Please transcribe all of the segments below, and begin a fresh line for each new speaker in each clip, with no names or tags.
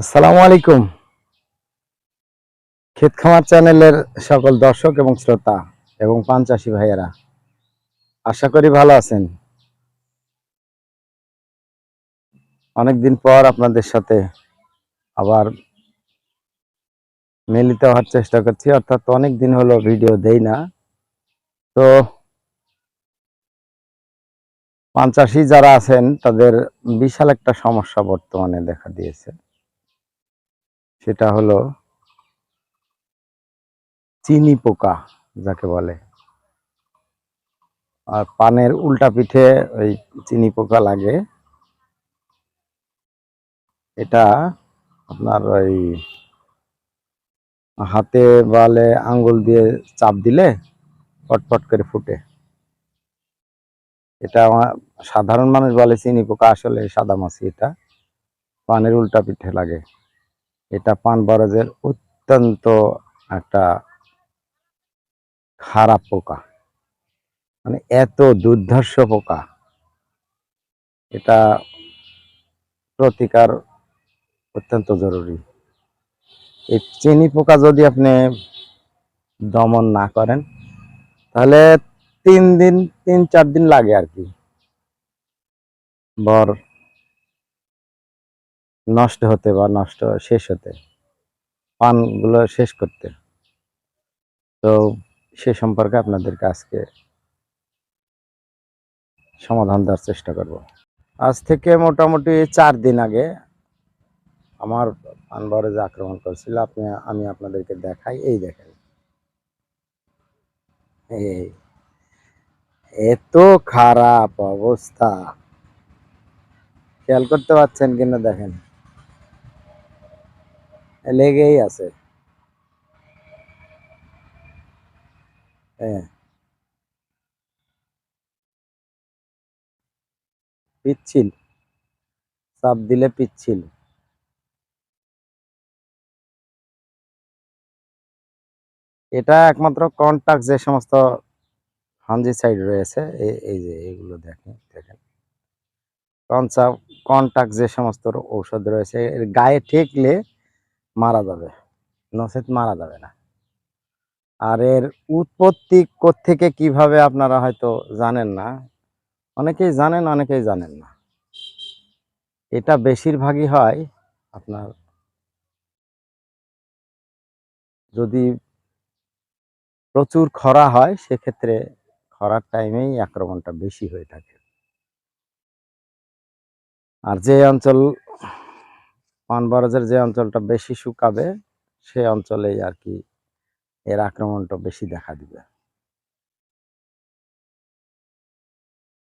আসসালামু আলাইকুম। ক্ষেত খামার চ্যানেলের সকল দর্শক এবং শ্রোতা এবং পান চাষি ভাইয়েরা, আশা করি ভালো আছেন। অনেকদিন পর আপনাদের সাথে আবার মিলিত হওয়ার চেষ্টা করছি, অর্থাৎ অনেক দিন হলো ভিডিও দেই না। তো পান চাষি যারা আছেন, তাদের বিশাল একটা সমস্যা বর্তমানে দেখা দিয়েছে। সেটা হলো চিনি পোকা যাকে বলে। আর পানের উল্টা পিঠে ওই চিনি পোকা লাগে। এটা আপনার ওই হাতে বালে আঙ্গুল দিয়ে চাপ দিলে পটপট করে ফুটে। এটা আমার সাধারণ মানুষ বলে চিনি পোকা আসলে সাদা মাছি, এটা পানের উল্টা পিঠে লাগে। এটা পান বরজের অত্যন্ত একটা খারাপ পোকা। মানে এত দুর্ধর্ষ পোকা। এটা প্রতিকার অত্যন্ত জরুরি। এই চিনি পোকা যদি আপনি দমন না করেন, তাহলে তিন দিন, তিন চার দিন লাগে আর কি। বর নষ্ট হতে বা নষ্ট শেষ হতে, পানগুলো শেষ করতে। তো সে সম্পর্কে আপনাদেরকে আজকে সমাধান দেওয়ার চেষ্টা করব। আজ থেকে মোটামুটি চার দিন আগে আমার পানবরে যে আক্রমণ করেছিল, আপনি, আমি আপনাদেরকে দেখাই। এই দেখেন। এই, এত খারাপ অবস্থা। খেয়াল করতে পারছেন কিনা দেখেন। লেগেই আছে। হ্যাঁ। পিচ্ছিল। চাপ দিলে পিচ্ছিল। এটা একমাত্র কন্টাক্ট যে সমস্ত হানজি সাইড রয়েছে এই- যে এগুলো দেখেন দেখেন। কনসা কন্টাক্ট যে সমস্ত ঔষধ রয়েছে, এর গায়ে ঠেকলে মারা যাবে। নচেত মারা যাবে না। আর এর উৎপত্তি থেকে কীভাবে আপনারা হয়তো জানেন না। অনেকেই জানেন অনেকেই জানেন না। এটা বেশিরভাগই হয় আপনার যদি প্রচুর খরা হয়, সেক্ষেত্রে খরার টাইমেই আক্রমণটা বেশি হয়ে থাকে। আর যে অঞ্চল পানবরজের যে অঞ্চলটা বেশি শুকাবে, সে অঞ্চলেই আর কি এর আক্রমণটা বেশি দেখা দিবে।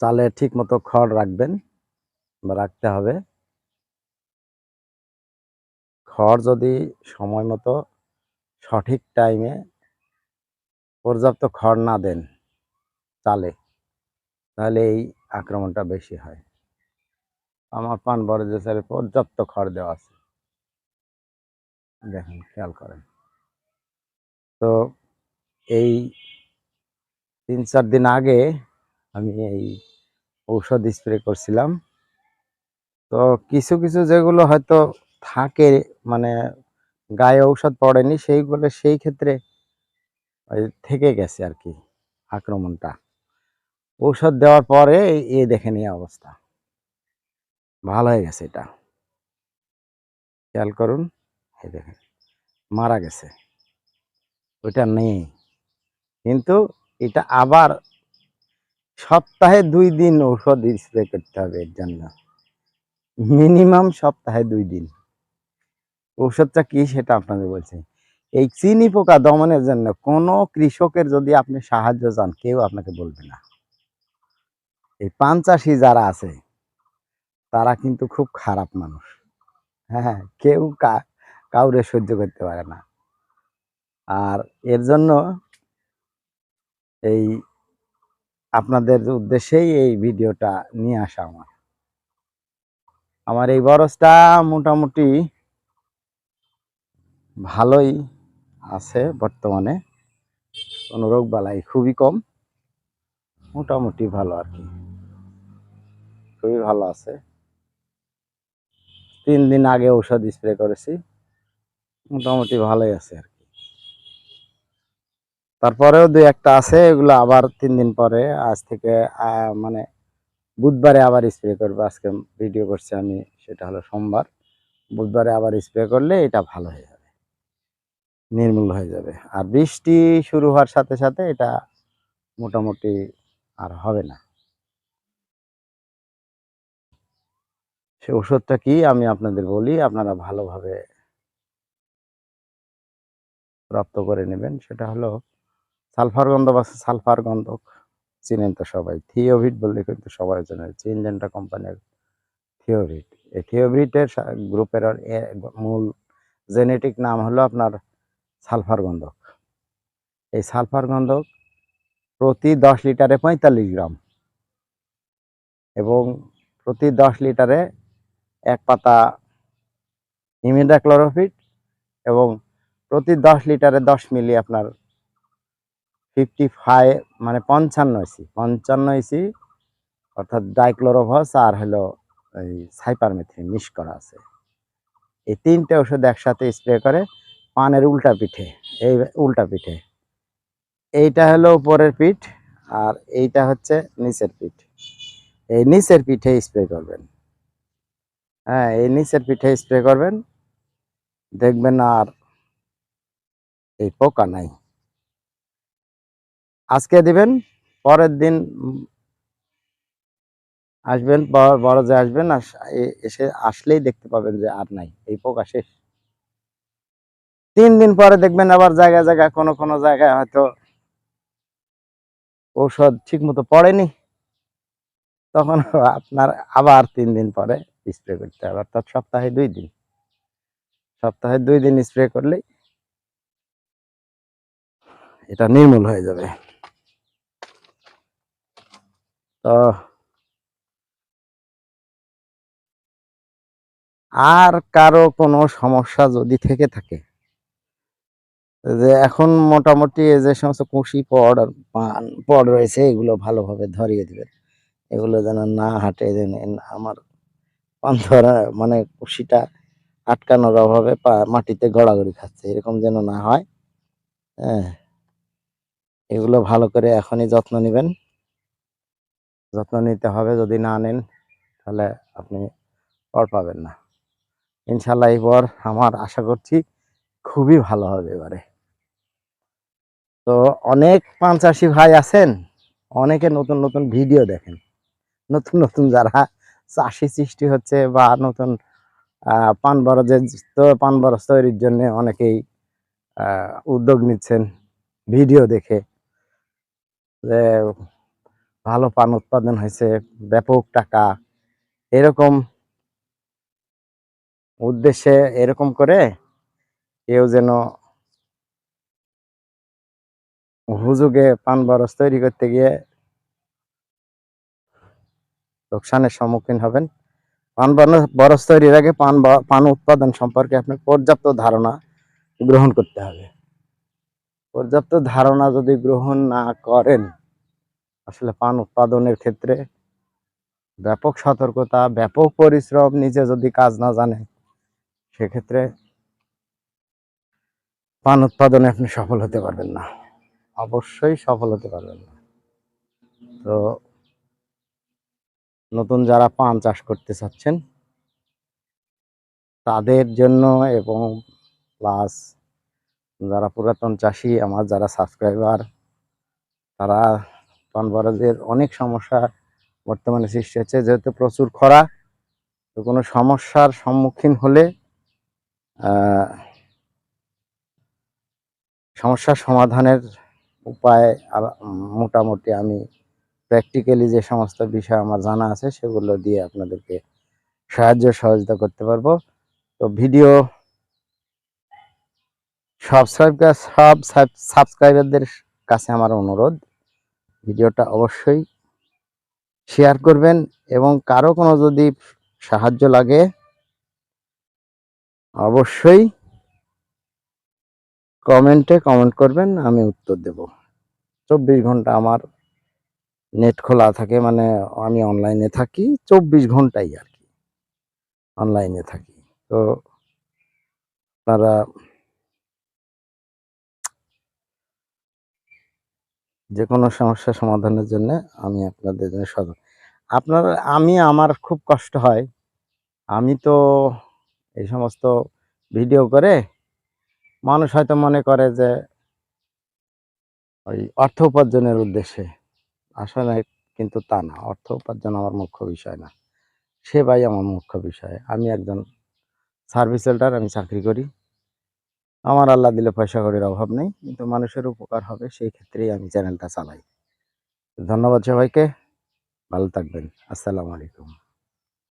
চালে ঠিক মতো খড় রাখবেন বা রাখতে হবে। খড় যদি সময় মতো সঠিক টাইমে পর্যাপ্ত খড় না দেন চালে তাহলে এই আক্রমণটা বেশি হয়। আমার পান বরজে স্যারে পর্যাপ্ত খড় দেওয়া আছে। দেখেন, খেয়াল করেন। তো এই তিন, চার দিন আগে আমি এই ঔষধ স্প্রে করছিলাম। তো কিছু কিছু যেগুলো হয়তো থাকে মানে গায়ে ঔষধ পড়েনি, সেইগুলো সেই ক্ষেত্রে থেকে গেছে আর কি আক্রমণটা। ঔষধ দেওয়ার পরে এ দেখে এই অবস্থা। ভালো হয়ে গেছে এটা। খেয়াল করুন। এই দেখেন, মারা গেছে। ওইটা নেই। কিন্তু এটা আবার সপ্তাহে দুই দিন ঔষধ স্প্রে করতে হবে এর জন্য। মিনিমাম সপ্তাহে দুই দিন। ঔষধটা কি সেটা আপনাদের বলছি। এই চিনি পোকা দমনের জন্য কোনো কৃষকের যদি আপনি সাহায্য চান, কেউ আপনাকে বলবে না। এই পান চাষি যারা আছে, তারা কিন্তু খুব খারাপ মানুষ। হ্যাঁ কেউ কা- কাউরে সহ্য করতে পারে না। আর এর জন্য এই আপনাদের উদ্দেশ্যেই এই ভিডিওটা নিয়ে আসা আমার। আমার এই বরসটা মোটামুটি ভালোই আছে বর্তমানে। কোনো রোগ বালাই খুবই কম, মোটামুটি ভালো আর কি। খুবই ভালো আছে। তিন দিন আগে ঔষধ স্প্রে করেছি। মোটামুটি ভালোই আছে আর কি। তারপরেও দুই একটা আছে, এগুলো আবার তিন দিন পরে, আজ থেকে মানে বুধবারে আবার স্প্রে করব, আজকে ভিডিও করছি আমি, সেটা হলো সোমবার। বুধবারে আবার স্প্রে করলে এটা ভালো হয়ে যাবে, নির্মূল হয়ে যাবে। আর বৃষ্টি শুরু হওয়ার সাথে সাথে এটা মোটামুটি আর হবে না। সে ওষুধটা কি আমি আপনাদের বলি, আপনারা ভালোভাবে প্রাপ্ত করে নেবেন। সেটা হলো সালফার গন্ধক আছে সালফার গন্ধক চিনেন তো সবাই। থিওভিট বললে কিন্তু সবাই জানে চিনজেন্টা কোম্পানির থিওভিট। এই থিওভিটের গ্রুপের মূল জেনেটিক নাম হলো আপনার সালফার গন্ধক। এই সালফার গন্ধক প্রতি দশ লিটারে পঁয়তাল্লিশ গ্রাম এবং প্রতি দশ লিটারে এক পাতা ইমিডাক্লোরোফিট এবং প্রতি দশ লিটারে দশ মিলি আপনার ফিফটি ফাইভ মানে পঞ্চান্ন ইসি পঞ্চান্ন ইসি অর্থাৎ ডাইক্লোরোভাস আর হলো এই সাইপারমেথ্রিন মিক্স করা আছে। এই তিনটে ওষুধ একসাথে স্প্রে করে পানের উল্টা পিঠে, এই উল্টা পিঠে। এইটা হলো উপরের পিঠ আর এইটা হচ্ছে নিচের পিঠ। এই নিচের পিঠে স্প্রে করবেন। হ্যাঁ এই নিচের পিঠে স্প্রে করবেন। দেখবেন আর এই পোকা নাই। আজকে দিবেন, পরের দিন আসবেন, বড় যে আসবেন এসে আসলেই দেখতে পাবেন যে আর নাই, এই পোকা শেষ। তিন দিন পরে দেখবেন আবার জায়গায় জায়গায়, কোনো কোনো জায়গায় হয়তো ঔষধ ঠিক মতো পড়েনি। তখন আপনার আবার তিন দিন পরে স্প্রে করতে হবে, অর্থাৎ সপ্তাহে দুই দিন। সপ্তাহে দুই দিন স্প্রে করলেই এটা নির্মূল হয়ে যাবে। তো আর কারও কোনো সমস্যা যদি থেকে থাকে, যে এখন মোটামুটি যে সমস্ত কুশি পড় আর পান, পড় রয়েছে, এগুলো ভালোভাবে ধরিয়ে দিবেন। এগুলো যেন না হাঁটে, যেন আমার পান ধরা মানে কুশিটা আটকানোর অভাবে মাটিতে গড়াগড়ি খাচ্ছে, এরকম যেন না হয় হ্যাঁ। এগুলো ভালো করে এখনই যত্ন নেবেন। যত্ন নিতে হবে, যদি না নেন তাহলে আপনি পর পাবেন না। ইনশাল্লাহ এবার আমার আশা করছি খুবই ভালো হবে এবারে। তো অনেক পান চাষি ভাই আছেন, অনেকে নতুন নতুন ভিডিও দেখেন। নতুন নতুন যারা চাষি সৃষ্টি হচ্ছে বা নতুন পান বরজের পান বরজ তৈরির জন্য অনেকেই উদ্যোগ নিচ্ছেন, ভিডিও দেখে। যে ভালো পান উৎপাদন হয়েছে, ব্যাপক টাকা, এরকম উদ্দেশ্যে এরকম করে কেউ যেন হুজুগে পান বরস তৈরি করতে গিয়ে লোকসানের সম্মুখীন হবেন। পান বরজ তৈরির আগে পান পান উৎপাদন সম্পর্কে আপনার পর্যাপ্ত ধারণা গ্রহণ করতে হবে। পর্যাপ্ত ধারণা যদি গ্রহণ না করেন, আসলে পান উৎপাদনের ক্ষেত্রে ব্যাপক সতর্কতা, ব্যাপক পরিশ্রম, নিজে যদি কাজ না জানে, সেক্ষেত্রে পান উৎপাদনে আপনি সফল হতে পারবেন না। অবশ্যই সফল হতে পারবেন না। তো নতুন যারা পান চাষ করতে চাচ্ছেন, তাদের জন্য এবং প্লাস যারা পুরাতন চাষি আমার যারা সাবস্ক্রাইবার তারা পান বরজের অনেক সমস্যা বর্তমানে সৃষ্টি হচ্ছে। যেহেতু প্রচুর খরা তো কোনো সমস্যার সম্মুখীন হলে আহ, সমস্যার সমাধানের উপায় মোটামুটি আমি প্র্যাকটিক্যালি যে সমস্ত বিষয় আমার জানা আছে সেগুলো দিয়ে আপনাদেরকে সাহায্য সহযোগিতা করতে পারব। তো ভিডিও সাবস্ক্রাইব সব সাবস্ক্রাইবারদের কাছে আমার অনুরোধ। ভিডিওটা অবশ্যই শেয়ার করবেন এবং কারও কোনো যদি সাহায্য লাগে, অবশ্যই কমেন্টে কমেন্ট করবেন, আমি উত্তর দেব। চব্বিশ ঘণ্টা আমার নেট খোলা থাকে মানে আমি অনলাইনে থাকি, চব্বিশ ঘন্টাই আর কি অনলাইনে থাকি। তো, আপনারা যে কোনো সমস্যা সমাধানের জন্য আমি আপনাদের জন্য সদা আপনার, আমি, আমার খুব কষ্ট হয়। আমি তো এই সমস্ত ভিডিও করে মানুষ হয়তো মনে করে যে ওই অর্থ উপার্জনের উদ্দেশ্যে। আসলে কিন্তু তা না। অর্থ উপার্জন আমার মুখ্য বিষয় না। সেবাই আমার মুখ্য বিষয়। আমি একজন সার্ভিস হোল্ডার, আমি চাকরি করি। আমার আল্লাহ দিলে পয়সা করির অভাব নেই, কিন্তু মানুষের উপকার হবে, সেই ক্ষেত্রেই আমি চ্যানেলটা চালাই। ধন্যবাদ সবাইকে, ভালো থাকবেন। আসসালামু আলাইকুম।